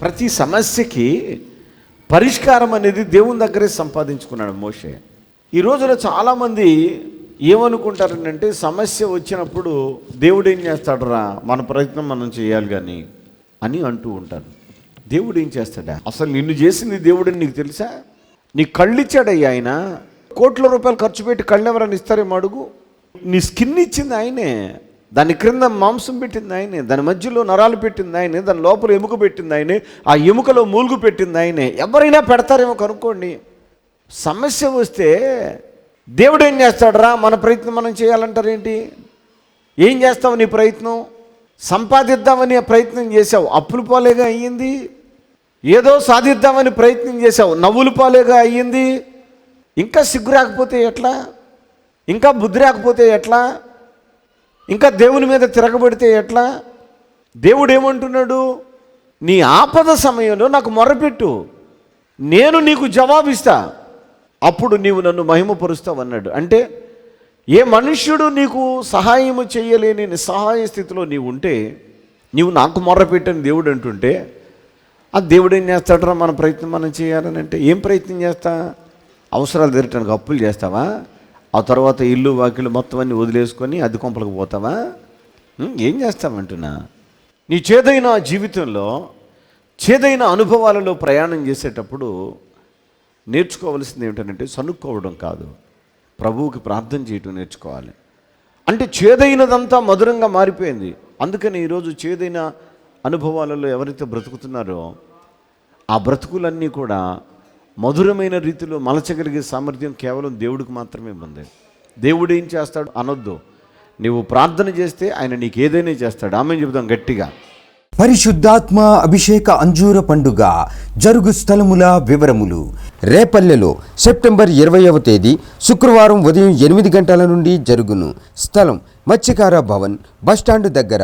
ప్రతి సమస్యకి పరిష్కారం అనేది దేవుని దగ్గరే సంపాదించుకున్నాడు మోషే. ఈ రోజున చాలామంది ఏమనుకుంటారంటే సమస్య వచ్చినప్పుడు దేవుడు ఏం చేస్తాడురా? మన ప్రయత్నం మనం చేయాలి కానీ అని అంటూ ఉంటారు. దేవుడు ఏం చేస్తాడా? అసలు నిన్ను చేసింది దేవుడని నీకు తెలుసా? నీ కళ్ళు ఇచ్చాడయ్యా ఆయన. కోట్ల రూపాయలు ఖర్చు పెట్టి కళ్ళు ఎవరైనా ఇస్తారేమో అడుగు. నీ స్కిన్ ఇచ్చింది ఆయనే. దాని క్రింద మాంసం పెట్టింది ఆయనే దాని మధ్యలో నరాలు పెట్టింది ఆయనే దాని లోపల ఎముక పెట్టింది ఆయనే ఆ ఎముకలో మూలుగు పెట్టింది ఆయనే. ఎవరైనా పెడతారేమో కనుక్కోండి. సమస్య వస్తే దేవుడు ఏం చేస్తాడరా? మన ప్రయత్నం మనం చేయాలంటారేంటి? ఏం చేస్తావు నీ ప్రయత్నం? సంపాదిద్దామని ప్రయత్నం చేసావు అప్పులు పాలేగా అయ్యింది? ఏదో సాధిద్దామని ప్రయత్నం చేసావు నవ్వులు పాలేగా అయ్యింది? ఇంకా సిగ్గు రాకపోతే ఎట్లా? ఇంకా బుద్ధి రాకపోతే ఎట్లా? ఇంకా దేవుని మీద తిరగబడితే ఎట్లా? దేవుడు ఏమంటున్నాడు? నీ ఆపద సమయంలో నాకు మొరపెట్టు. నేను నీకు జవాబిస్తా. అప్పుడు నీవు నన్ను మహిమపరుస్తావు అన్నాడు. అంటే ఏ మనుష్యుడు నీకు సహాయము చేయలేని నిస్సహాయ స్థితిలో నీవు ఉంటే నీవు నాకు మొర్రపెట్టని దేవుడు అంటుంటే ఆ దేవుడు ఏం చేస్తాడరా? మన ప్రయత్నం మనం చేయాలని అంటే ఏం ప్రయత్నం చేస్తా? అవసరాలు తీరటానికి అప్పులు చేస్తావా? ఆ తర్వాత ఇల్లు వాకిలు మొత్తం అన్ని వదిలేసుకొని అద్దె కొంపలకు పోతావా? ఏం చేస్తామంటున్నా నీ చేదైన జీవితంలో చేదైన అనుభవాలలో ప్రయాణం చేసేటప్పుడు నేర్చుకోవాల్సింది ఏమిటంటే సనుక్కోవడం కాదు. ప్రభువుకి ప్రార్థన చేయటం నేర్చుకోవాలి. అంటే చేదైనదంతా మధురంగా మారిపోయింది. అందుకని ఈరోజు చేదైన అనుభవాలలో ఎవరైతే బ్రతుకుతున్నారో ఆ బ్రతుకులన్నీ కూడా మధురమైన రీతిలో మలచగలిగే సామర్థ్యం కేవలం దేవుడికి మాత్రమే ఉంది. దేవుడు ఏం చేస్తాడు? అనొద్దు. నీవు ప్రార్థన చేస్తే ఆయన నీకు ఏదైనా చేస్తాడు. ఆమె చెబుదాం గట్టిగా. పరిశుద్ధాత్మ అభిషేక అంజూర పండుగ జరుగు స్థలముల వివరములు. రేపల్లెలో సెప్టెంబర్ ఇరవైవ తేదీ శుక్రవారం ఉదయం ఎనిమిది గంటల నుండి జరుగును. స్థలం మత్స్యకార భవన్ బస్టాండ్ దగ్గర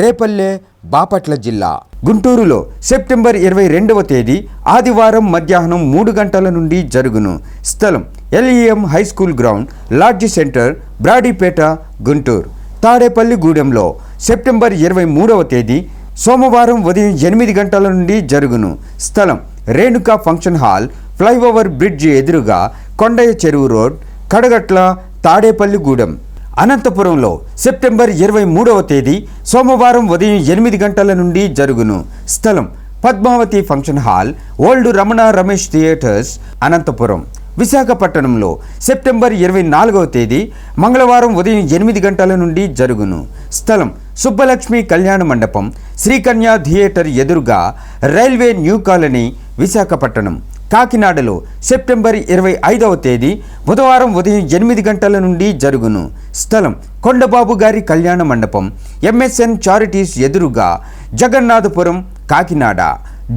రేపల్లె బాపట్ల జిల్లా. గుంటూరులో సెప్టెంబర్ ఇరవై రెండవ తేదీ ఆదివారం మధ్యాహ్నం మూడు గంటల నుండి జరుగును. స్థలం LEM high school ground lodge centre Brodipet Guntur. తాడేపల్లిగూడెంలో September ఇరవై మూడవ తేదీ సోమవారం ఉదయం ఎనిమిది గంటల నుండి జరుగును. స్థలం Renuka function hall flyover bridge ఎదురుగా కొండయ్య చెరువు రోడ్ కడగట్ల తాడేపల్లిగూడెం అనంతపురంలో సెప్టెంబర్ ఇరవై మూడవ తేదీ సోమవారం ఉదయం ఎనిమిది గంటల నుండి జరుగును. స్థలం Padmavathi function hall old Ramana Ramesh theatres Anantapur. విశాఖపట్నంలో సెప్టెంబర్ ఇరవై నాలుగవ తేదీ మంగళవారం ఉదయం ఎనిమిది గంటల నుండి జరుగును. స్థలం సుబ్బలక్ష్మి కళ్యాణ మండపం శ్రీకన్యా థియేటర్ ఎదురుగా రైల్వే న్యూ కాలనీ విశాఖపట్నం. కాకినాడలో సెప్టెంబర్ ఇరవై ఐదవ తేదీ బుధవారం ఉదయం ఎనిమిది గంటల నుండి జరుగును. స్థలం కొండబాబు గారి కళ్యాణ మండపం ఎంఎస్ఎన్ చారిటీస్ ఎదురుగా జగన్నాథపురం కాకినాడ.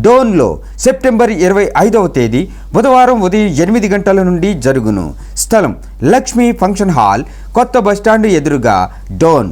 డోన్లో సెప్టెంబర్ ఇరవై ఐదవ తేదీ బుధవారం ఉదయం ఎనిమిది గంటల నుండి జరుగును. స్థలం లక్ష్మీ ఫంక్షన్ హాల్ కొత్త బస్టాండ్ ఎదురుగా డోన్.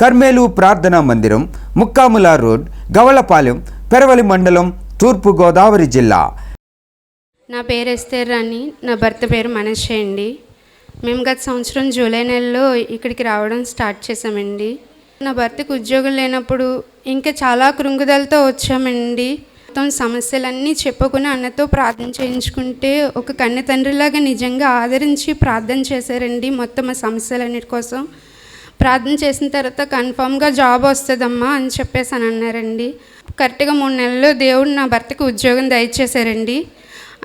కర్మేలు ప్రార్థనా మందిరం ముక్కాముల రోడ్ గవలపాలెం పెరవలి మండలం తూర్పు గోదావరి జిల్లా. నా పేరు ఎస్తేర్ రాణి. నా భర్త పేరు మనషే అండి. మేము గత సంవత్సరం జూలై నెలలో ఇక్కడికి రావడం స్టార్ట్ చేసామండి నా భర్తకు ఉద్యోగం లేనప్పుడు ఇంకా చాలా కృంగుదలతో వచ్చామండి. మొత్తం సమస్యలన్నీ చెప్పుకుని అన్నతో ప్రార్థన చేయించుకుంటే ఒక కన్నె తండ్రిలాగా నిజంగా ఆదరించి ప్రార్థన చేశారండి మొత్తం ఆ సమస్యలన్నిటి కోసం. ప్రార్థన చేసిన తర్వాత కన్ఫామ్గా జాబ్ వస్తుందమ్మా అని చెప్పేసి అని అన్నారండి. కరెక్ట్గా మూడు నెలల్లో దేవుడు నా భర్తకు ఉద్యోగం దయచేశారండి.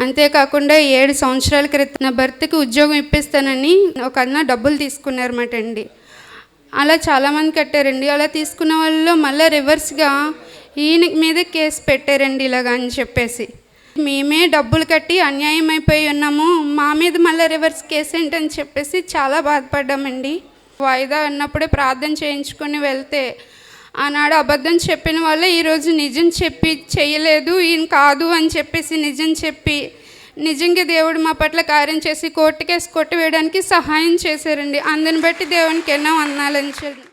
అంతేకాకుండా ఏడు సంవత్సరాల క్రితం నా భర్తకి ఉద్యోగం ఇప్పిస్తానని ఒక అన్న డబ్బులు తీసుకున్నారన్నమాట అండి అలా చాలామంది కట్టారండి. అలా తీసుకున్న వాళ్ళు మళ్ళీ రివర్స్గా ఈయన మీద కేసు పెట్టారండి ఇలాగ అని చెప్పేసి. మేమే డబ్బులు కట్టి అన్యాయం అయిపోయి ఉన్నాము. మా మీద మళ్ళీ రివర్స్ కేసు ఏంటని చెప్పేసి చాలా బాధపడ్డామండి. వాయిదా అన్నప్పుడే ప్రార్థన చేయించుకొని వెళ్తే ఆనాడు అబద్ధం చెప్పిన వాళ్ళే ఈరోజు నిజం చెప్పి చేయలేదు ఈయన కాదు అని చెప్పేసి నిజం చెప్పి నిజంగా దేవుడు మా పట్ల కార్యం చేసి కోర్టు కేసు కొట్టివేయడానికి సహాయం చేశారండి. అందుని బట్టి దేవునికి ఎన్నో అన్నాలని చెప్పి